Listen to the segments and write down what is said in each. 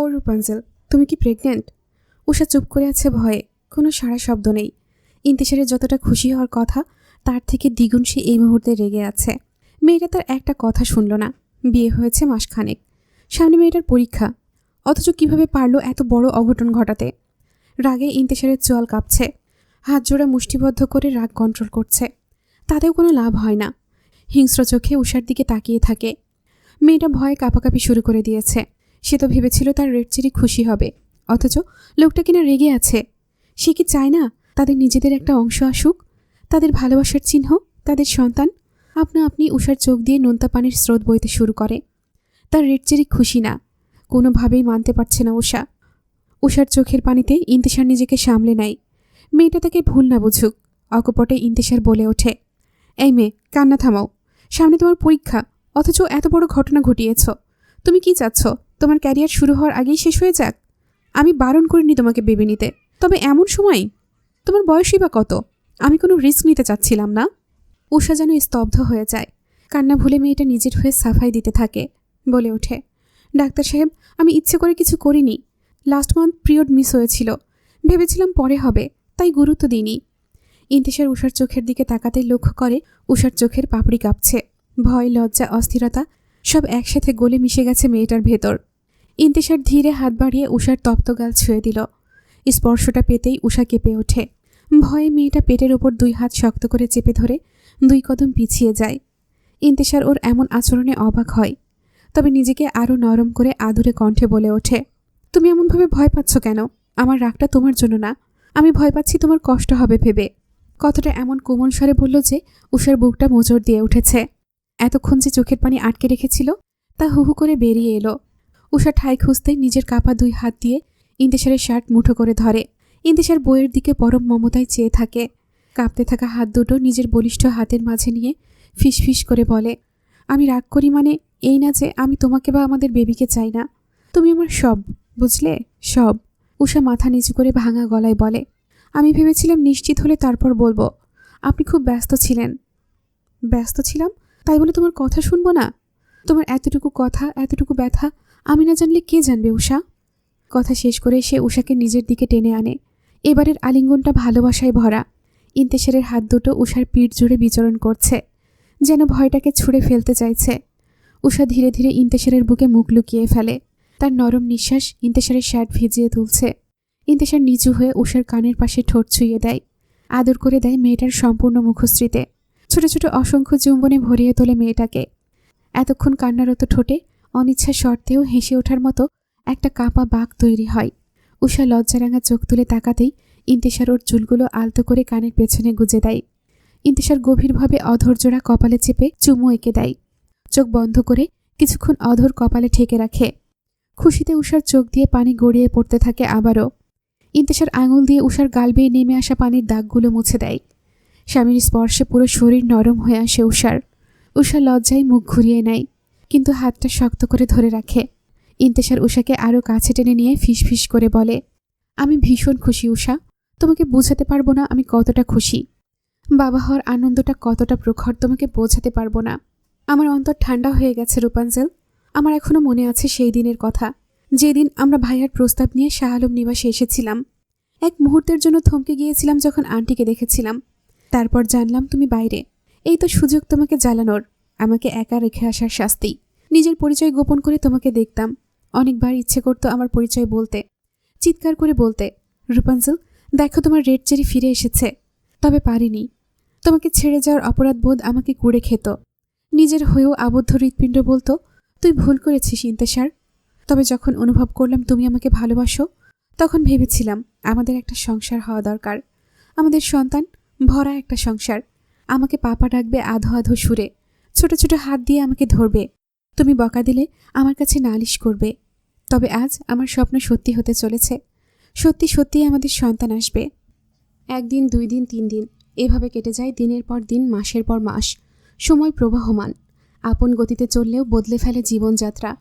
ও রূপাঞ্জল তুমি কি প্রেগনেন্ট উষা চুপ করে আছে ভয়ে, কোনো সারা শব্দ নেই। ইন্তেশারের যতটা খুশি হওয়ার কথা, তার থেকে দ্বিগুণ সে এই মুহূর্তে রেগে আছে। মেয়েটা তার একটা কথা শুনল না। বিয়ে হয়েছে মাসখানেক। সামনে মেয়েটার পরীক্ষা। অথচ কীভাবে পারল এত বড় অঘটন ঘটাতে? রাগে ইন্তেশারের চোয়াল কাঁপছে। হাত জোড়া মুষ্টিবদ্ধ করে রাগ কন্ট্রোল করছে। তাতেও কোনো লাভ হয় না। হিংস্র চোখে উষার দিকে তাকিয়ে থাকে। মেয়েটা ভয়ে কাঁপাকাঁপি শুরু করে দিয়েছে। সে তো ভেবেছিল তার রেড চিরি খুশি হবে। অথচ লোকটা কিনা রেগে আছে। সে কি চায় না তাদের নিজেদের একটা অংশ আসুক? তাদের ভালোবাসার চিহ্ন? তাদের সন্তান? আপনা আপনি উষার চোখ দিয়ে নোনতা পানির স্রোত বইতে শুরু করে। তার রেড চেরি খুশি না। কোনোভাবেই মানতে পারছে না উষা উষার চোখের পানিতে ইন্তেশার নিজেকে সামলে নেয়। মেয়েটা তাকে ভুল না বুঝুক, অকপটে ইন্তেশার বলে ওঠে। এই মেয়ে, কান্না থামাও। সামনে তোমার পরীক্ষা, অথচ এত বড় ঘটনা ঘটিয়েছ। তুমি কি চাচ্ছ? তোমার ক্যারিয়ার শুরু হওয়ার আগেই শেষ হয়ে যাক। আমি বারণ করিনি তোমাকে বেবে নিতে। তবে এমন সময়, তোমার বয়সই বা কত? আমি কোনো রিস্ক নিতে চাচ্ছিলাম না। উষা যেন স্তব্ধ হয়ে যায়। কান্না ভুলে মেয়েটা নিজের হয়ে সাফাই দিতে থাকে, বলে ওঠে। ডাক্তার সাহেব, আমি ইচ্ছে করে কিছু করিনি। লাস্ট মান্থ পিরিয়ড মিস হয়েছিল। ভেবেছিলাম পরে হবে, তাই গুরুত্ব দিইনি। ইন্তেশার উষার চোখের দিকে তাকাতে লক্ষ্য করে উষার চোখের পাপড়ি কাঁপছে। ভয়, লজ্জা, অস্থিরতা সব একসাথে গলে মিশে গেছে মেয়েটার ভেতর। ইন্তেশার ধীরে হাত বাড়িয়ে উষার তপ্তগাল ছুঁয়ে দিল। স্পর্শটা পেতেই উষা কেঁপে ওঠে। ভয়ে মেয়েটা পেটের ওপর দুই হাত শক্ত করে চেপে ধরে দুই কদম পিছিয়ে যায়। ইন্তেশার ওর এমন আচরণে অবাক হয়, তবে নিজেকে আরও নরম করে আদুরে কণ্ঠে বলে ওঠে, তুমি এমনভাবে ভয় পাচ্ছ কেন? আমার রাগটা তোমার জন্য না। আমি ভয় পাচ্ছি তোমার কষ্ট হবে ভেবে। কথাটা এমন কোমল স্বরে বলল যে উষার বুকটা মোচড় দিয়ে উঠেছে। এতক্ষণ যে চোখের পানি আটকে রেখেছিল, তা হুহু করে বেরিয়ে এলো। উষা ঠাই খুঁজতেই নিজের কাপা দুই হাত দিয়ে ইন্দেশারের শার্ট মুঠো করে ধরে। ইন্দেশার বইয়ের দিকে পরম মমতায় চেয়ে থাকে। কাঁপতে থাকা হাত দুটো নিজের বলিষ্ঠ হাতের মাঝে নিয়ে ফিসফিস করে বলে, আমি রাগ করি মানে এই না যে আমি তোমাকে বা আমাদের বেবিকে চাই না। তুমি আমার সব, বুঝলে? সব। উষা মাথা নিচু করে ভাঙা গলায় বলে, আমি ভেবেছিলাম নিশ্চিত হলে তারপর বলব। আপনি খুব ব্যস্ত ছিলেন। ব্যস্ত ছিলাম? তাই বলে তোমার কথা শুনব না? তোমার এতটুকু কথা, এতটুকু ব্যথা আমি না জানলে কে জানবে, উষা? কথা শেষ করে সে উষাকে নিজের দিকে টেনে আনে। এবারের আলিঙ্গনটা ভালোবাসায় ভরা। ইন্তেশারের হাত দুটো উষার পিঠ জুড়ে বিচরণ করছে, যেন ভয়টাকে ছুঁড়ে ফেলতে চাইছে। উষা ধীরে ধীরে ইন্তেশারের বুকে মুখ লুকিয়ে ফেলে। তার নরম নিঃশ্বাস ইন্তেশারের শার্ট ভিজিয়ে তুলছে। ইন্তেশার নিচু হয়ে উষার কানের পাশে ঠোঁট ছুঁয়ে দেয়। আদর করে দেয় মেয়েটার সম্পূর্ণ মুখশ্রীতে। ছোট ছোট অসংখ্য চুম্বনে ভরিয়ে তোলে মেয়েটাকে। এতক্ষণ কান্নারত ঠোঁটে অনিচ্ছা সত্ত্বেও হেসে ওঠার মতো একটা কাঁপা বাঘ তৈরি হয়। উষা লজ্জারাঙা চোখ তুলে তাকাতেই ইন্তেশার ওর চুলগুলো আলতো করে কানের পেছনে গুজে দেয়। ইন্তেশার গভীরভাবে অধৈর্যরা কপালে চেপে চুমু এঁকে দেয়। চোখ বন্ধ করে কিছুক্ষণ অধর কপালে ঠেকে রাখে। খুশিতে উষার চোখ দিয়ে পানি গড়িয়ে পড়তে থাকে আবারও। ইন্তেশার আঙুল দিয়ে উষার গাল বেয়ে নেমে আসা পানির দাগগুলো মুছে দেয়। স্বামীর স্পর্শে পুরো শরীর নরম হয়ে আসে উষার। উষা লজ্জায় মুখ ঘুরিয়ে নেয়। কিন্তু হাতটা শক্ত করে ধরে রাখে। ইন্তেশার উষাকে আরও কাছে টেনে নিয়ে ফিসফিস করে বলে, আমি ভীষণ খুশি উষা তোমাকে বোঝাতে পারব না আমি কতটা খুশি। বাবা হওয়ার আনন্দটা কতটা প্রখর তোমাকে বোঝাতে পারব না। আমার অন্তর ঠান্ডা হয়ে গেছে, রূপাঞ্জল। আমার এখনও মনে আছে সেই দিনের কথা। যেদিন আমরা ভাইয়ার প্রস্তাব নিয়ে শাহ আলম নিবাসে এসেছিলাম। এক মুহূর্তের জন্য থমকে গিয়েছিলাম যখন আন্টিকে দেখেছিলাম। তারপর জানলাম তুমি বাইরে। এই তো সুযোগ তোমাকে জ্বালানোর। আমাকে একা রেখে আসার শাস্তি। নিজের পরিচয় গোপন করে তোমাকে দেখতাম। অনেকবার ইচ্ছে করতো আমার পরিচয় বলতে। চিৎকার করে বলতে রূপাঞ্জল দেখো তোমার রেড চেরি ফিরে এসেছে। তবে পারিনি। তোমাকে ছেড়ে যাওয়ার অপরাধ বোধ আমাকে কুড়ে খেত। নিজের হয়েও আবদ্ধ হৃৎপিণ্ড বলতো, তুই ভুল করেছিস ইন্তেশার। তবে যখন অনুভব করলাম তুমি আমাকে ভালোবাসো, তখন ভেবেছিলাম আমাদের একটা সংসার হওয়া দরকার। আমাদের সন্তান ভরা একটা সংসার। আমাকে পাপা ডাকবে আধো আধো সুরে। ছোট ছোট হাত দিয়ে আমাকে ধরবে। তুমি বকা দিলে আমার কাছে নালিশ করবে। তবে আজ আমার স্বপ্ন সত্যি হতে চলেছে। সত্যি সত্যি আমাদের সন্তান আসবে। একদিন, দুই দিন, তিন দিন, এভাবে কেটে যায় দিনের পর দিন, মাসের পর মাস। সময় প্রবাহমান। আপন গতিতে চললেও বদলে ফেলে জীবনযাত্রা।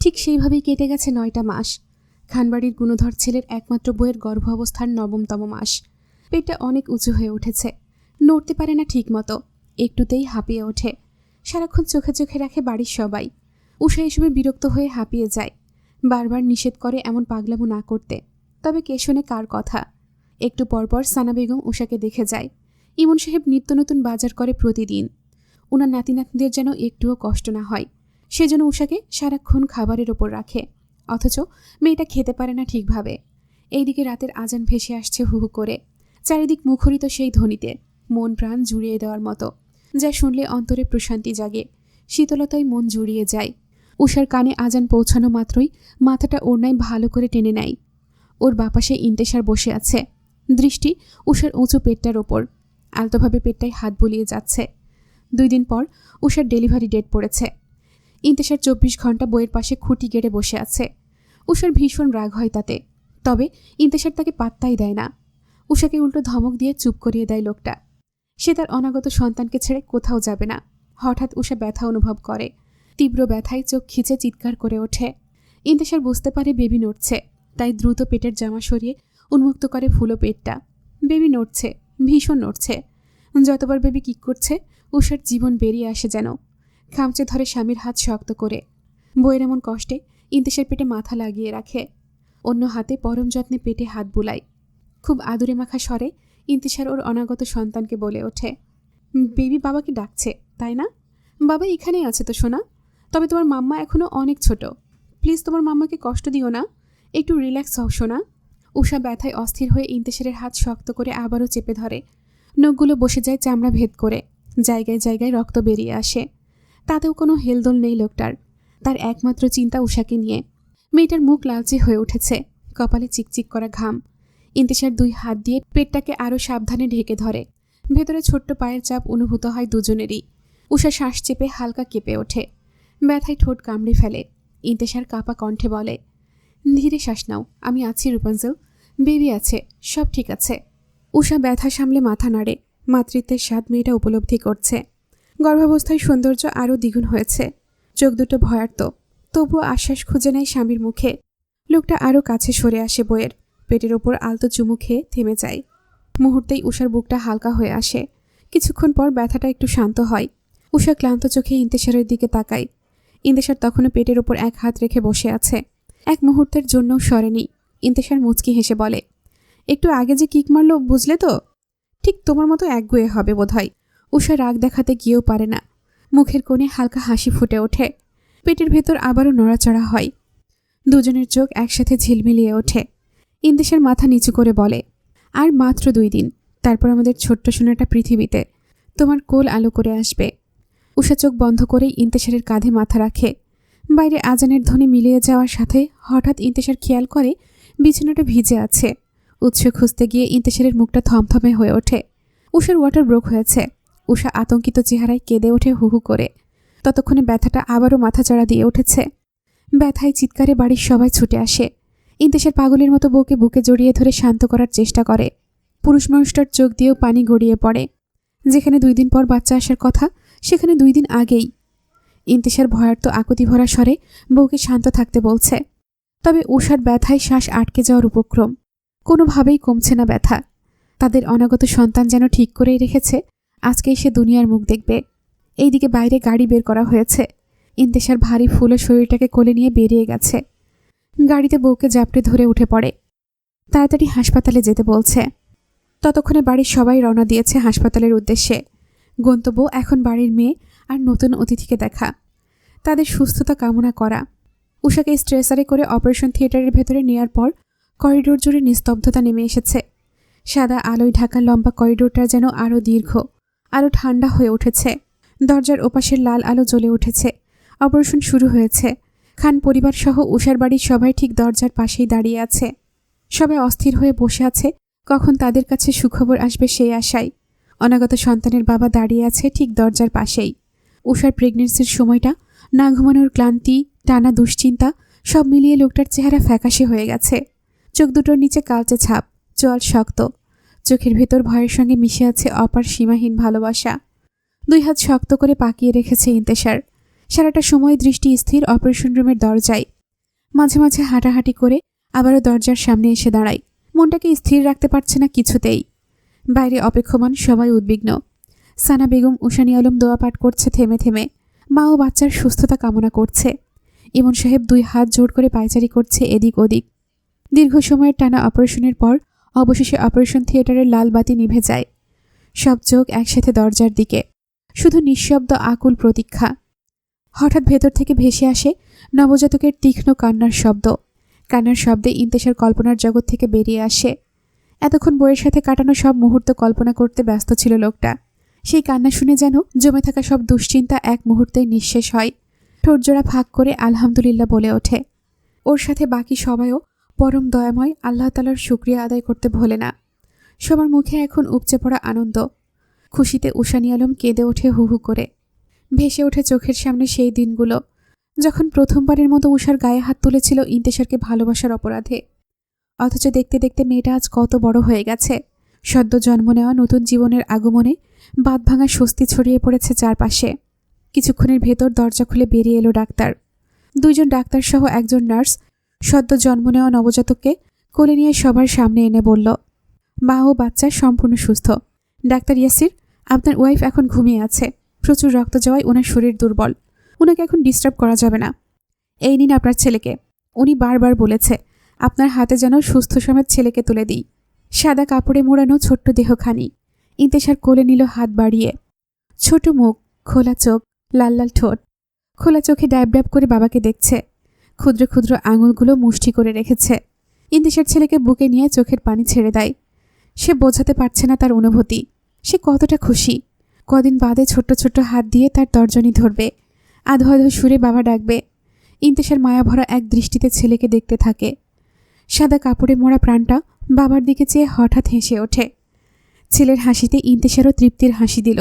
ঠিক সেইভাবেই কেটে গেছে নয়টা মাস। খানবাড়ির গুণধর ছেলের একমাত্র বইয়ের গর্ভ অবস্থার নবমতম মাস। পেটটা অনেক উঁচু হয়ে উঠেছে। নড়তে পারে না ঠিকমতো। একটুতেই হাঁপিয়ে ওঠে। সারাক্ষণ চোখে চোখে রাখে বাড়ির সবাই। উষা এসবে বিরক্ত হয়ে হাঁপিয়ে যায়। বারবার নিষেধ করে এমন পাগলামো না করতে। তবে কে শোনে কার কথা? একটু পরপর সানা বেগম উষাকে দেখে যায়। ইমন সাহেব নিত্য নতুন বাজার করে প্রতিদিন। ওনার নাতি নাতনিদের যেন একটুও কষ্ট না হয়। সেজন্য উষাকে সারাক্ষণ খাবারের ওপর রাখে। অথচ মেয়েটা খেতে পারে না ঠিকভাবে। এইদিকে রাতের আজান ভেসে আসছে হু হু করে। চারিদিক মুখরিত সেই ধ্বনিতে। মন প্রাণ জুড়িয়ে দেওয়ার মতো। যা শুনলে অন্তরে প্রশান্তি জাগে। শীতলতায় মন জুড়িয়ে যায়। উষার কানে আজান পৌঁছানো মাত্রই মাথাটা ওড়নায় ভালো করে টেনে নেয়। ওর বাপাসে ইন্তেশার বসে আছে। দৃষ্টি উষার উঁচু পেটটার ওপর। আলতোভাবে পেটটায় হাত বুলিয়ে যাচ্ছে। দুই দিন পর উষার ডেলিভারি ডেট পড়েছে। ইন্তেশার চব্বিশ ঘণ্টা বইয়ের পাশে খুঁটি গেড়ে বসে আছে। উষার ভীষণ রাগ হয় তাতে। তবে ইন্তেশার তাকে পাত্তাই দেয় না। উষাকে উল্টো ধমক দিয়ে চুপ করিয়ে দেয় লোকটা। সে তার অনাগত সন্তানকে ছেড়ে কোথাও যাবে না। হঠাৎ উষা ব্যথা অনুভব করে। তীব্র ব্যথায় চোখ খিচে চিৎকার করে ওঠে। ইন্তেশার বুঝতে পারে বেবি নড়ছে, তাই দ্রুত পেটের জামা সরিয়ে উন্মুক্ত করে ফুলো পেটটা। বেবি নড়ছে, ভীষণ নড়ছে। যতবার বেবি কিক করছে, উষার জীবন বেরিয়ে আসে যেন। খামচে ধরে স্বামীর হাত শক্ত করে। বইয়ের এমন কষ্টে ইন্তেশার পেটে মাথা লাগিয়ে রাখে। অন্য হাতে পরম যত্নে পেটে হাত বুলায়। খুব আদুরে মাখা স্বরে ইন্তিশার ওর অনাগত সন্তানকে বলে ওঠে। বেবি বাবাকে ডাকছে, তাই না? বাবা এখানেই আছে তো, সোনা। তবে তোমার মাম্মা এখনও অনেক ছোট। প্লিজ তোমার মাম্মাকে কষ্ট দিও না। একটু রিল্যাক্স হও, সোনা। উষা ব্যথায় অস্থির হয়ে ইন্তেশারের হাত শক্ত করে আবারও চেপে ধরে। নখগুলো বসে যায় চামড়া ভেদ করে। জায়গায় জায়গায় রক্ত বেরিয়ে আসে। তাতেও কোনো হেলদোল নেই লোকটার। তার একমাত্র চিন্তা উষাকে নিয়ে। মেয়েটার মুখ লালচে হয়ে উঠেছে। কপালে চিকচিক করা ঘাম। ইন্তেশার দুই হাত দিয়ে পেটটাকে আরও সাবধানে ঢেকে ধরে। ভেতরে ছোট্ট পায়ের চাপ অনুভূত হয় দুজনেরই। উষা শ্বাস চেপে হালকা কেঁপে ওঠে। ব্যথায় ঠোঁট কামড়ে ফেলে। ইন্তেশার কাপা কণ্ঠে বলে, ধীরে শ্বাস নাও, আমি আছি রূপাঞ্জল বেবি আছে, সব ঠিক আছে। উষা ব্যথা সামলে মাথা নাড়ে। মাতৃত্বের স্বাদ মেয়েটা উপলব্ধি করছে। গর্ভাবস্থায় সৌন্দর্য আরও দ্বিগুণ হয়েছে। চোখ দুটো ভয়ার্ত। তবুও আশ্বাস খুঁজে নেয় স্বামীর মুখে। লোকটা আরও কাছে সরে আসে বইয়ের। পেটের ওপর আলতো চুমু খেয়ে থেমে যায়। মুহূর্তেই উষার বুকটা হালকা হয়ে আসে। কিছুক্ষণ পর ব্যথাটা একটু শান্ত হয়। উষা ক্লান্ত চোখে ইন্তেশারের দিকে তাকায়। ইন্তেশার তখনও পেটের ওপর এক হাত রেখে বসে আছে। এক মুহূর্তের জন্যও সরেনি। ইন্তেশার মুচকি হেসে বলে, একটু আগে যে কিক মারলো, বুঝলে তো? ঠিক তোমার মতো একগুয়ে হবে বোধহয়। উষা রাগ দেখাতে গিয়েও পারে না। মুখের কোণে হালকা হাসি ফুটে ওঠে। পেটের ভেতর আবারও নড়াচড়া হয়। দুজনের চোখ একসাথে ঝিলমিলিয়ে ওঠে। ইন্দেশের মাথা নিচু করে বলে, আর মাত্র দুই দিন, তারপর আমাদের ছোট্ট সোনাটা পৃথিবীতে, তোমার কোল আলো করে আসবে উষা চোখ বন্ধ করেই ইন্তেশারের কাঁধে মাথা রাখে। বাইরে আজানের ধ্বনি মিলিয়ে যাওয়ার সাথে হঠাৎ ইন্তেশার খেয়াল করে বিছানাটা ভিজে আছে। উৎস খুঁজতে গিয়ে ইন্তেশারের মুখটা থমথমে হয়ে ওঠে। উষার ওয়াটার ব্রোক হয়েছে। উষা আতঙ্কিত চেহারায় কেঁদে ওঠে হু হু করে। ততক্ষণে ব্যথাটা আবারও মাথাচাড়া দিয়ে উঠেছে। ব্যথায় চিৎকারে বাড়ির সবাই ছুটে আসে। ইন্তেশের পাগলের মতো বউকে বুকে জড়িয়ে ধরে শান্ত করার চেষ্টা করে। পুরুষ মানুষটার চোখ দিয়েও পানি গড়িয়ে পড়ে। যেখানে দুই দিন পর বাচ্চা আসার কথা, সেখানে দুই দিন আগেই। ইন্তেশার ভয়ার্ত আকুতি ভরা স্বরে বউকে শান্ত থাকতে বলছে। তবে উষার ব্যথায় শ্বাস আটকে যাওয়ার উপক্রম। কোনোভাবেই কমছে না ব্যথা। তাদের অনাগত সন্তান যেন ঠিক করেই রেখেছে, আজকেই সে দুনিয়ার মুখ দেখবে। এইদিকে বাইরে গাড়ি বের করা হয়েছে। ইন্তেশার ভারী ফুলো শরীরটাকে কোলে নিয়ে বেরিয়ে গেছে। গাড়িতে বউকে জাপটে ধরে উঠে পড়ে। তাড়াতাড়ি হাসপাতালে যেতে বলছে। ততক্ষণে বাড়ির সবাই রওনা দিয়েছে হাসপাতালের উদ্দেশ্যে। গন্তব্য এখন বাড়ির মেয়ে আর নতুন অতিথিকে দেখা। তাদের সুস্থতা কামনা করা। উষাকে স্ট্রেসারে করে অপারেশন থিয়েটারের ভেতরে নেয়ার পর করিডোর জুড়ে নিস্তব্ধতা নেমে এসেছে। সাদা আলোয় ঢাকা লম্বা করিডোরটা যেন আরও দীর্ঘ আরও ঠান্ডা হয়ে উঠেছে। দরজার ওপাশের লাল আলো জ্বলে উঠেছে। অপারেশন শুরু হয়েছে। খান পরিবার সহ উষার বাড়ির সবাই ঠিক দরজার পাশেই দাঁড়িয়ে আছে। সবাই অস্থির হয়ে বসে আছে, কখন তাদের কাছে সুখবর আসবে সেই আশায়। অনাগত সন্তানের বাবা দাঁড়িয়ে আছে ঠিক দরজার পাশেই। উষার প্রেগনেন্সির সময়টা, না ঘুমানোর ক্লান্তি, টানা দুশ্চিন্তা, সব মিলিয়ে লোকটার চেহারা ফ্যাকাশে হয়ে গেছে। চোখ দুটোর নিচে কালচে ছাপ জল শক্ত। চোখের ভেতর ভয়ের সঙ্গে মিশে আছে অপার সীমাহীন ভালোবাসা। দুই হাত শক্ত করে পাকিয়ে রেখেছে ইন্তেশার। সারাটা সময় দৃষ্টি স্থির অপারেশন রুমের দরজায়। মাঝে মাঝে হাঁটাহাঁটি করে আবারও দরজার সামনে এসে দাঁড়ায় মনটাকে স্থির রাখতে পারছে না কিছুতেই। বাইরে অপেক্ষমান সবাই উদ্বিগ্ন। সানা বেগম, উষানি আলম দোয়া পাঠ করছে থেমে থেমে। মা ও বাচ্চার সুস্থতা কামনা করছে। ইমন সাহেব দুই হাত জোর করে পায়চারি করছে এদিক ওদিক। দীর্ঘ সময়ের টানা অপারেশনের পর অবশেষে অপারেশন থিয়েটারের লাল বাতি নিভে যায়। সব চোখ একসাথে দরজার দিকে। শুধু নিঃশব্দ আকুল প্রতীক্ষা। হঠাৎ ভেতর থেকে ভেসে আসে নবজাতকের তীক্ষ্ণ কান্নার শব্দ। কান্নার শব্দে ইন্তেশার কল্পনার জগৎ থেকে বেরিয়ে আসে। এতক্ষণ বইয়ের সাথে কাটানো সব মুহূর্ত কল্পনা করতে ব্যস্ত ছিল লোকটা। সেই কান্না শুনে যেন জমে থাকা সব দুশ্চিন্তা এক মুহূর্তেই নিঃশেষ হয়। ঠোঁটজোড়া ফাঁক করে আলহামদুলিল্লাহ বলে ওঠে। ওর সাথে বাকি সবাইও পরম দয়াময় আল্লাহ তালার শুক্রিয়া আদায় করতে ভোলে না। সবার মুখে এখন উপচে পড়া আনন্দ। খুশিতে উষানি আলম কেঁদে ওঠে হু হু করে। ভেসে ওঠে চোখের সামনে সেই দিনগুলো, যখন প্রথমবারের মতো উষার গায়ে হাত তুলেছিল ইন্তেশারকে ভালোবাসার অপরাধে। অথচ দেখতে দেখতে মেয়েটা আজ কত বড় হয়ে গেছে। সদ্য জন্ম নেওয়া নতুন জীবনের আগমনে বাদ ভাঙা স্বস্তি ছড়িয়ে পড়েছে চারপাশে। কিছুক্ষণের ভেতর দরজা খুলে বেরিয়ে এলো ডাক্তার। দুইজন ডাক্তার সহ একজন নার্স সদ্য জন্ম নেওয়া নবজাতককে কোলে নিয়ে সবার সামনে এনে বলল, মা ও বাচ্চা সম্পূর্ণ সুস্থ। ডাক্তার ইয়াসির, আপনার ওয়াইফ এখন ঘুমিয়ে আছে। প্রচুর রক্ত যাওয়ায় ওনার শরীর দুর্বল। ওনাকে এখন ডিস্টার্ব করা যাবে না। এই নিন আপনার ছেলেকে। উনি বারবার বলেছে, আপনার হাতে যেন সুস্থ সমেত ছেলেকে তুলে দিই। সাদা কাপড়ে মোড়ানো ছোট্ট দেহখানি। ইন্তেশার কোলে নিল হাত বাড়িয়ে। ছোট মুখ, খোলা চোখ, লাল লাল ঠোঁট। খোলা চোখে ড্যাব ড্যাব করে বাবাকে দেখছে। ক্ষুদ্র ক্ষুদ্র আঙুলগুলো মুষ্টি করে রেখেছে। ইন্তেশার ছেলেকে বুকে নিয়ে চোখের পানি ছেড়ে দেয়। সে বোঝাতে পারছে না তার অনুভূতি। সে কতটা খুশি। কদিন বাদে ছোট্ট ছোট্ট হাত দিয়ে তার তর্জনী ধরবে। আধো আধো সুরে বাবা ডাকবে। ইন্তেশার মায়াভরা এক দৃষ্টিতে ছেলেকে দেখতে থাকে। সাদা কাপড়ে মোড়া প্রাণটা বাবার দিকে চেয়ে হঠাৎ হেসে ওঠে। ছেলের হাসিতে ইন্তেশারও তৃপ্তির হাসি দিল।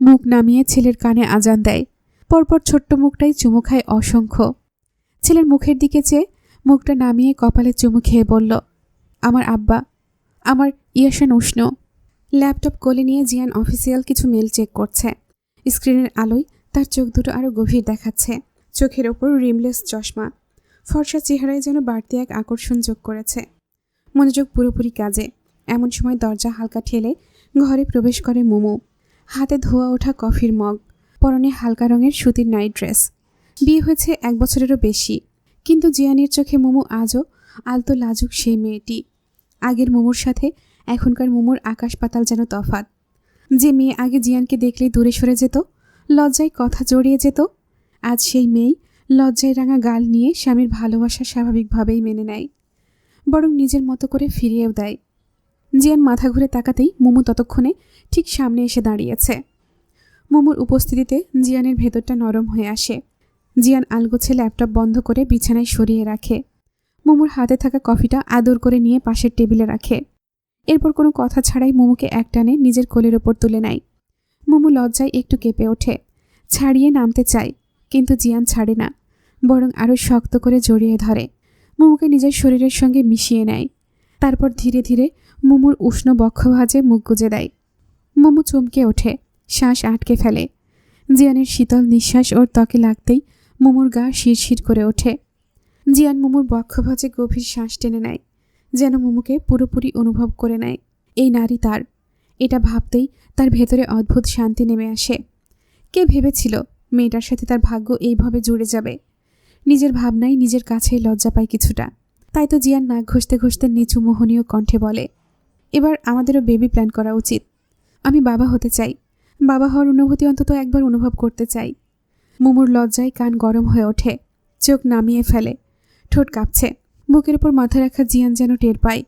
মুখ নামিয়ে ছেলের কানে আজান দেয়। পরপর ছোট্ট মুখটাই চুমু খায় অসংখ্য। ছেলের মুখের দিকে চেয়ে মুখটা নামিয়ে কপালে চুমু খেয়ে বলল, আমার আব্বা, আমার ইয়াসান উষ্ণ। ল্যাপটপ কোলে নিয়ে জিয়ান অফিসিয়াল কিছু মেল চেক করছে। স্ক্রিনের আলোয় তার চোখ দুটো আরও গভীর দেখাচ্ছে। চোখের ওপর রিমলেস চশমা। ফর্সা চেহারায় যেন বাড়তি এক আকর্ষণ যোগ করেছে। মনোযোগ পুরোপুরি কাজে। এমন সময় দরজা হালকা ঠেলে ঘরে প্রবেশ করে মোমো। হাতে ধোয়া ওঠা কফির মগ। পরনে হালকা রঙের সুতির নাইট ড্রেস। বিয়ে হয়েছে এক বছরেরও বেশি। কিন্তু জিয়ানির চোখে মোমো আজও আলতো লাজুক সেই মেয়েটি। আগের মোমোর সাথে এখনকার মোমোর আকাশ পাতাল যেন তফাত যে মেয়ে আগে জিয়ানকে দেখলে দূরে সরে যেত, লজ্জায় কথা জড়িয়ে যেত, আজ সেই মেয়েই লজ্জায় রাঙা গাল নিয়ে স্বামীর ভালোবাসা স্বাভাবিকভাবেই মেনে নেয়, বরং নিজের মতো করে ফিরিয়েও দেয়। জিয়ান মাথা ঘুরে তাকাতেই মোমো ততক্ষণে ঠিক সামনে এসে দাঁড়িয়েছে। মোমোর উপস্থিতিতে জিয়ানের ভেতরটা নরম হয়ে আসে। জিয়ান আলগোছে ল্যাপটপ বন্ধ করে বিছানায় সরিয়ে রাখে। মোমোর হাতে থাকা কফিটা আদর করে নিয়ে পাশের টেবিলে রাখে। এরপর কোনো কথা ছাড়াই মোমোকে একটানে নিজের কোলের ওপর তুলে নেয়। মোমো লজ্জায় একটু কেঁপে ওঠে। ছাড়িয়ে নামতে চায়, কিন্তু জিয়ান ছাড়ে না, বরং আরও শক্ত করে জড়িয়ে ধরে। মোমোকে নিজের শরীরের সঙ্গে মিশিয়ে নেয়। তারপর ধীরে ধীরে মোমোর উষ্ণ বক্ষ ভাজে মুখ গুজে দেয়। মোমো চমকে ওঠে, শ্বাস আটকে ফেলে। জিয়ানের শীতল নিঃশ্বাস ওর ত্বকে লাগতেই মোমোর গা শিরশির করে ওঠে। জিয়ান মোমোর বক্ষ ভাজে গভীর শ্বাস টেনে নেয়। যেন মোমোকে পুরোপুরি অনুভব করে নেয়। এই নারী তার। এটা ভাবতেই তার ভেতরে অদ্ভুত শান্তি নেমে আসে। কে ভেবেছিল মেয়েটার সাথে তার ভাগ্য এইভাবে জুড়ে যাবে? নিজের ভাবনাই নিজের কাছেই লজ্জা পায় কিছুটা। তাই তো জিয়ান নাক ঘষতে ঘষতে নিচু মোহনীয় কণ্ঠে বলে, এবার আমাদেরও বেবি প্ল্যান করা উচিত। আমি বাবা হতে চাই। বাবা হওয়ার অনুভূতি অন্তত একবার অনুভব করতে চাই। মোমোর লজ্জায় কান গরম হয়ে ওঠে। চোখ নামিয়ে ফেলে। ঠোঁট কাঁপছে। বুকের উপর মাথা রাখা জিয়ান যেন টের পায়।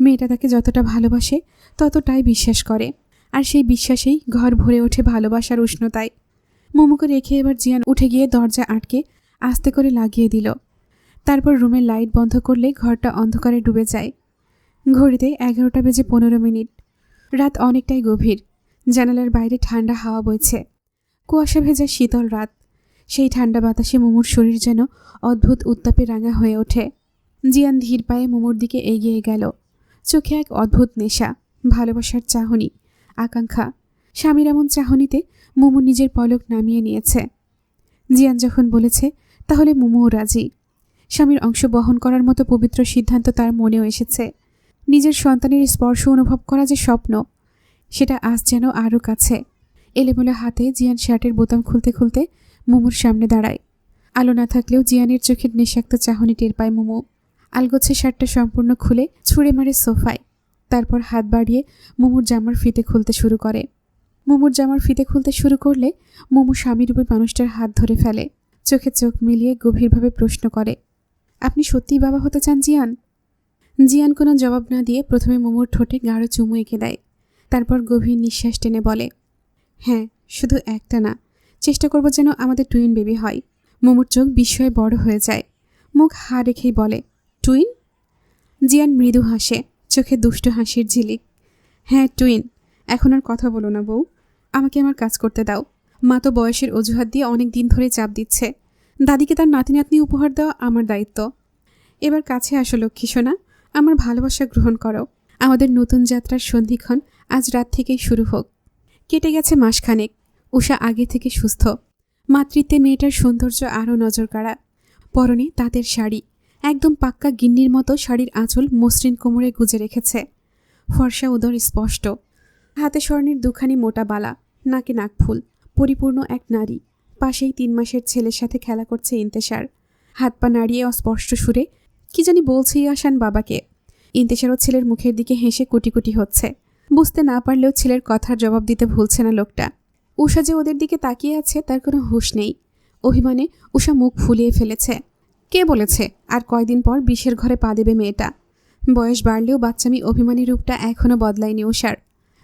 মেয়েটা তাকে যতটা ভালোবাসে, ততটাই বিশ্বাস করে। আর সেই বিশ্বাসেই ঘর ভরে ওঠে ভালোবাসার উষ্ণতায়। মোমোকে রেখে এবার জিয়ান উঠে গিয়ে দরজা আটকে আস্তে করে লাগিয়ে দিল। তারপর রুমের লাইট বন্ধ করলে ঘরটা অন্ধকারে ডুবে যায়। ঘড়িতে এগারোটা বেজে পনেরো মিনিট। রাত অনেকটাই গভীর। জানালার বাইরে ঠান্ডা হাওয়া বইছে। কুয়াশা ভেজা শীতল রাত। সেই ঠান্ডা বাতাসে মোমোর শরীর যেন অদ্ভুত উত্তাপে রাঙা হয়ে ওঠে। জিয়ান ধীর পায়ে মোমোর দিকে এগিয়ে গেল। চোখে এক অদ্ভুত নেশা, ভালোবাসার চাহনি, আকাঙ্ক্ষা। স্বামীর এমন চাহনিতে মোমো নিজের পলক নামিয়ে নিয়েছে। জিয়ান যখন বলেছে, তাহলে মোমোও রাজি। স্বামীর অংশ বহন করার মতো পবিত্র সিদ্ধান্ত তার মনেও এসেছে। নিজের সন্তানের স্পর্শ অনুভব করা যে স্বপ্ন, সেটা আজ যেন আরও কাছে। এলেমেলো হাতে জিয়ান শার্টের বোতাম খুলতে খুলতে মোমোর সামনে দাঁড়ায়। আলো না থাকলেও জিয়ানের চোখের নিঃশাক্ত চাহনি টের পায় মোমো আলগোছে শার্টটা সম্পূর্ণ খুলে ছুঁড়ে মারে সোফায়। তারপর হাত বাড়িয়ে মোমোর জামার ফিতে খুলতে শুরু করে। মোমোর জামার ফিতে খুলতে শুরু করলে মোমো স্বামীরূপী মানুষটার হাত ধরে ফেলে। চোখে চোখ মিলিয়ে গভীরভাবে প্রশ্ন করে, আপনি সত্যিই বাবা হতে চান জিয়ান? জিয়ান কোনো জবাব না দিয়ে প্রথমে মোমোর ঠোঁটে গাঢ় চুমু এঁকে দেয়। তারপর গভীর নিঃশ্বাস টেনে বলে হ্যাঁ শুধু একটা না, চেষ্টা করব যেন আমাদের টুইন বেবি হয়। মোমোর চোখ বিস্ময়ে বড় হয়ে যায়। মুখ হা রেখেই বলে টুইন? জিয়ান মৃদু হাসে, চোখে দুষ্ট হাসির ঝিলিক। হ্যাঁ টুইন, এখন আর কথা বলো না বউ। আমাকে আমার কাজ করতে দাও। মা তো বয়সের অজুহাত দিয়ে অনেক দিন ধরে চাপ দিচ্ছে। দাদিকে তার নাতি নাতনি উপহার দেওয়া আমার দায়িত্ব। এবার কাছে আসো লক্ষ্মী সোনা, আমার ভালোবাসা গ্রহণ করো। আমাদের নতুন যাত্রার সন্ধিক্ষণ আজ রাত থেকেই শুরু হোক। কেটে গেছে মাসখানেক, উষা আগে থেকে সুস্থ। মাতৃত্বে মেয়েটার সৌন্দর্য আরও নজর কাড়া পরনে তাঁতের শাড়ি একদম পাক্কা গিন্নির মতো শাড়ির আঁচল মসৃণ কোমরে গুজে রেখেছে। ফর্সা উদর স্পষ্ট। হাতে স্বর্ণের দুখানি মোটা বালা, নাকে নাকফুল, পরিপূর্ণ এক নারী। পাশেই তিন মাসের ছেলের সাথে খেলা করছে ইন্তেশার। হাত পা নাড়িয়ে অস্পষ্ট সুরে, কি জানি বলছেই আসান বাবাকে? ইন্তেশারও ছেলের মুখের দিকে হেসে কুটি কুটি হচ্ছে। বুঝতে না পারলেও ছেলের কথার জবাব দিতে ভুলছে না লোকটা। উষা যে ওদের দিকে তাকিয়ে আছে, তার কোনো হুঁশ নেই। অভিমানে উষা মুখ ফুলিয়ে ফেলেছে। কে বলেছে? আর কয়দিন পর বিষের ঘরে পা দেবে মেয়েটা। বয়স বাড়লেও বাচ্চামি অভিমানী রূপটা এখনও বদলায়নি উষার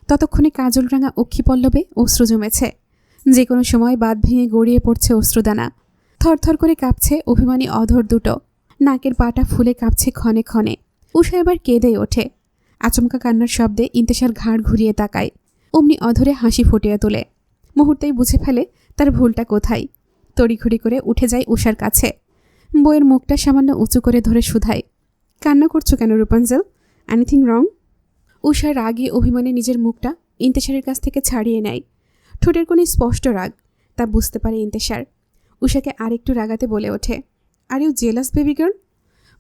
ততক্ষণে কাজলরাঙা অক্ষিপল্লবে অশ্রু জমেছে। যে কোনো সময় বাদ ভেঙে গড়িয়ে পড়ছে অশ্রুদানা। থরথর করে কাঁপছে অভিমানী অধর দুটো। নাকের পাটা ফুলে কাঁপছে ক্ষণে ক্ষণে। উষা এবার কেঁদে ওঠে। আচমকা কান্নার শব্দে ইন্তেশার ঘাড় ঘুরিয়ে তাকায়। অমনি অধরে হাসি ফুটিয়ে তোলে। মুহূর্তেই বুঝে ফেলে তার ভুলটা কোথায়। তড়িঘড়ি করে উঠে যায় উষার কাছে। বইয়ের মুখটা সামান্য উঁচু করে ধরে শুধায়। কান্না করছ কেন রূপাঞ্জল? এনিথিং রং উষা রাগে অভিমানে নিজের মুখটা ইন্তেশারের কাছ থেকে ছাড়িয়ে নেয়। ঠোঁটের কোণে স্পষ্ট রাগ, তা বুঝতে পারে ইন্তেশার। উষাকে আরেকটু রাগাতে বলে ওঠে are you jealous baby girl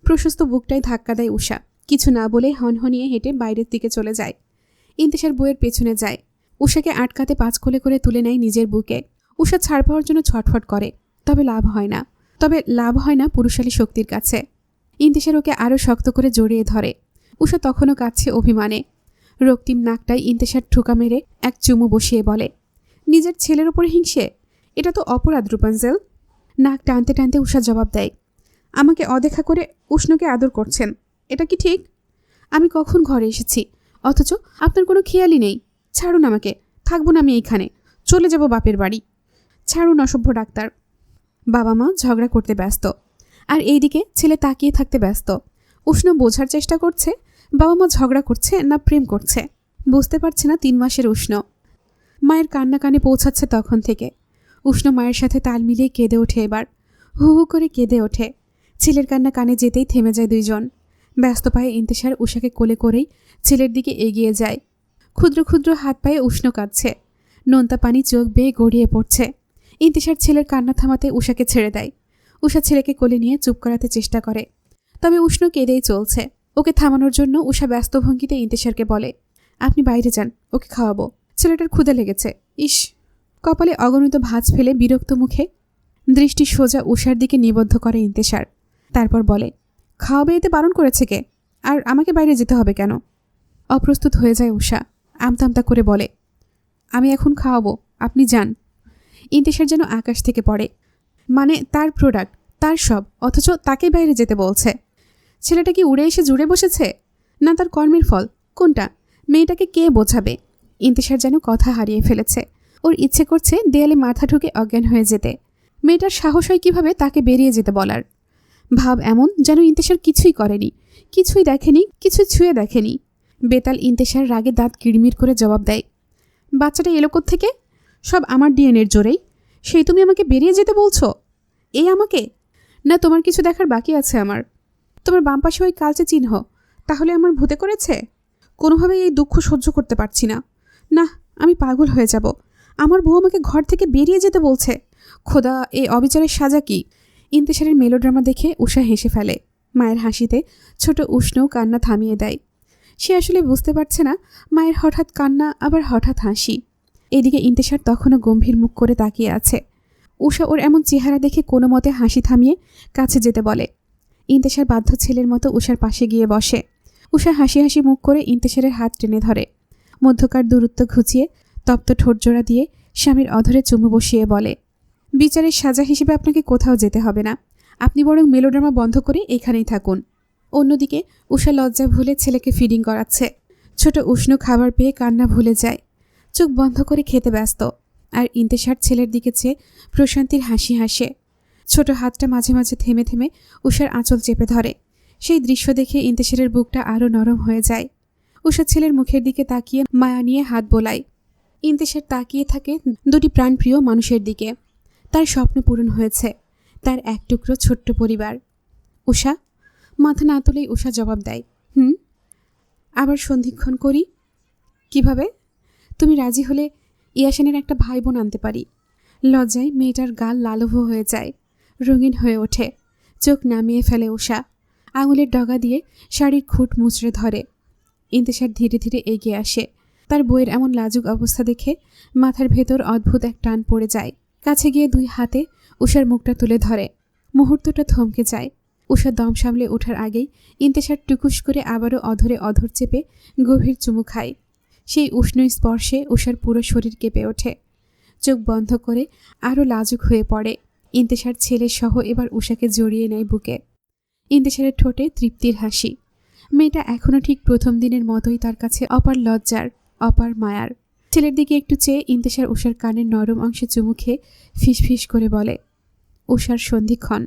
প্রশস্ত বুকটায় ধাক্কা দেয় উষা। কিছু না বলে হনহনিয়ে হেঁটে বাইরের দিকে চলে যায়। ইন্তেশার বইয়ের পেছনে যায়। উষাকে আটকাতে পাঁচ কোলে করে তুলে নেয় নিজের বুকে। উষা ছাড় পাওয়ার জন্য ছটফট করে, তবে লাভ হয় না। তবে লাভ হয় না পুরুষালী শক্তির কাছে। ইন্তেশার ওকে আরও শক্ত করে জড়িয়ে ধরে। উষা তখনও কাঁদছে অভিমানে। রক্তিম নাকটায় ইন্তেশার ঠুকা মেরে এক চুমু বসিয়ে বলে, নিজের ছেলের ওপর হিংসে? এটা তো অপরাধ রূপাঞ্জেল নাক টানতে টানতে উষা জবাব দেয়, আমাকে অদেখা করে উষ্ণকে আদর করছেন, এটা কি ঠিক? আমি কখন ঘরে এসেছি? অথচ আপনার কোনো খেয়ালই নেই। ছাড়ুন আমাকে, থাকব না আমি এইখানে চলে যাব বাপের বাড়ি। ছাড়ুন অসভ্য ডাক্তার। বাবা মা ঝগড়া করতে ব্যস্ত। আর এইদিকে ছেলে তাকিয়ে থাকতে ব্যস্ত। উষ্ণ বোঝার চেষ্টা করছে বাবা মা ঝগড়া করছে না প্রেম করছে। বুঝতে পারছে না তিন মাসের উষ্ণ। মায়ের কান্না কানে পৌঁছাচ্ছে তখন থেকে। উষ্ণ মায়ের সাথে তাল মিলিয়ে কেঁদে ওঠে এবার। হু হু করে কেঁদে ওঠে। ছেলের কান্না কানে যেতেই থেমে যায় দুইজন। ব্যস্ত পায়ে ইন্তেশার উষাকে কোলে করেই ছেলের দিকে এগিয়ে যায়। ক্ষুদ্র ক্ষুদ্র হাত পায়ে উষ্ণ কাঁদছে। নোনতা পানি চোখ বেয়ে গড়িয়ে পড়ছে। ইন্তেশার ছেলের কান্না থামাতে উষাকে ছেড়ে দেয়। উষা ছেলেকে কোলে নিয়ে চুপ করাতে চেষ্টা করে। তবে উষ্ণ কেঁদেই চলছে। ওকে থামানোর জন্য উষা ব্যস্ত ভঙ্গিতে ইন্তেশারকে বলে, আপনি বাইরে যান, ওকে খাওয়াবো। ছেলেটার ক্ষুদে লেগেছে। ইস, কপালে অগণিত ভাঁজ ফেলে বিরক্ত মুখে দৃষ্টি সোজা উষার দিকে নিবদ্ধ করে ইন্তেশার। তারপর বলে, খাওয়াবে এতে বারণ করেছে কে? আর আমাকে বাইরে যেতে হবে কেন? অপ্রস্তুত হয়ে যায় উষা, আমতা আমতা করে বলে, আমি এখন খাওয়াবো, আপনি যান। ইন্তেশার যেন আকাশ থেকে পড়ে। মানে তার প্রোডাক্ট তার সব, অথচ তাকে বাইরে যেতে বলছে। ছেলেটা কি উড়ে এসে জুড়ে বসেছে? না তার কর্মের ফল? কোনটা? মেয়েটাকে কে বোঝাবে? ইন্তেশার যেন কথা হারিয়ে ফেলেছে। ওর ইচ্ছে করছে দেয়ালে মাথা ঢুকে অজ্ঞান হয়ে যেতে। মেয়েটার সাহস হয় কীভাবে তাকে বেরিয়ে যেতে বলার? ভাব এমন যেন ইন্তেশার কিছুই করেনি। কিছুই দেখেনি, কিছুই ছুঁয়ে দেখেনি। বেতাল ইন্তেশার রাগে দাঁত কিড়মির করে জবাব দেয়। বাচ্চাটা এলো থেকে সব আমার ডিএনএর জোরেই। সেই তুমি আমাকে বেরিয়ে যেতে বলছো? এই আমাকে? না, তোমার কিছু দেখার বাকি আছে আমার। তোমার বাম পাশে ওই কালচে চিহ্ন, তাহলে আমার ভূতে করেছে? কোনোভাবেই এই দুঃখ সহ্য করতে পারছি না। না, আমি পাগল হয়ে যাব। আমার বউ আমাকে ঘর থেকে বেরিয়ে যেতে বলছে। খোদা, এই অবিচারের সাজা কি? ইন্তেশারের মেলোড্রামা দেখে উষা হেসে ফেলে। মায়ের হাসিতে ছোট উষ্ণ কান্না থামিয়ে দেয়। সে আসলে বুঝতে পারছে না, মায়ের হঠাৎ কান্না, আবার হঠাৎ হাসি। এদিকে ইন্তেশার তখনও গম্ভীর মুখ করে তাকিয়ে আছে। উষা ওর এমন চেহারা দেখে কোনো মতে হাসি থামিয়ে কাছে যেতে বলে। ইন্তেশার বাধ্য ছেলের মতো উষার পাশে গিয়ে বসে। উষা হাসি হাসি মুখ করে ইন্তেশারের হাত টেনে ধরে। মধ্যকার দূরত্ব ঘুচিয়ে তপ্ত ঠোঁটজোড়া দিয়ে স্বামীর অধরে চুমু বসিয়ে বলে, বিচারের সাজা হিসেবে আপনাকে কোথাও যেতে হবে না। আপনি বরং মেলোড্রামা বন্ধ করে এখানেই থাকুন। অন্যদিকে উষা লজ্জা ভুলে ছেলেকে ফিডিং করাচ্ছে। ছোট উষ্ণ খাবার পেয়ে কান্না ভুলে যায়। চোখ বন্ধ করে খেতে ব্যস্ত। আর ইন্তেশার ছেলের দিকে চেয়ে প্রশান্তির হাসি হাসে। ছোট হাতটা মাঝে মাঝে থেমে থেমে উষার আঁচল চেপে ধরে। সেই দৃশ্য দেখে ইন্তেশারের বুকটা আরও নরম হয়ে যায়। উষা ছেলের মুখের দিকে তাকিয়ে মায়া নিয়ে হাত বোলায়। ইন্তেশার তাকিয়ে থাকে দুটি প্রাণপ্রিয় মানুষের দিকে। তার স্বপ্ন পূরণ হয়েছে। তার এক টুকরো ছোট্ট পরিবার। উষা, মাথা না তুলেই উষা জবাব দেয়, হুম? আবার সন্ধিক্ষণ করি? কীভাবে? তুমি রাজি হলে ইয়াসিনের একটা ভাই বোন আনতে পারি। লজ্জায় মেয়েটার গাল লালভ হয়ে যায়, রঙিন হয়ে ওঠে। চোখ নামিয়ে ফেলে উষা আঙুলের ডগা দিয়ে শাড়ির খুঁট মুচড়ে ধরে। ইন্তেশার ধীরে ধীরে এগিয়ে আসে। তার বইয়ের এমন লাজুক অবস্থা দেখে মাথার ভেতর অদ্ভুত এক টান পড়ে যায়। কাছে গিয়ে দুই হাতে উষার মুখটা তুলে ধরে। মুহূর্তটা থমকে যায়। উষা দম সামলে ওঠার আগেই ইন্তেশার টুকুস করে আবারও অধরে অধর চেপে গভীর চুমু খায়। সেই উষ্ণ স্পর্শে উষার পুরো শরীর কেঁপে ওঠে। চোখ বন্ধ করে আরও লাজুক হয়ে পড়ে। ইন্তেশার ছেলে সহ এবার উষাকে জড়িয়ে নেয় বুকে। ইন্তেশারের ঠোঁটে তৃপ্তির হাসি। মেয়েটা এখনও ঠিক প্রথম দিনের মতোই তার কাছে অপার লজ্জার, অপার মায়ার। ছেলের দিকে একটু চেয়ে ইন্তেশার উষার কানের নরম অংশে চুমু খেয়ে ফিস ফিস করে বলে, উষার সন্ধিক্ষণ।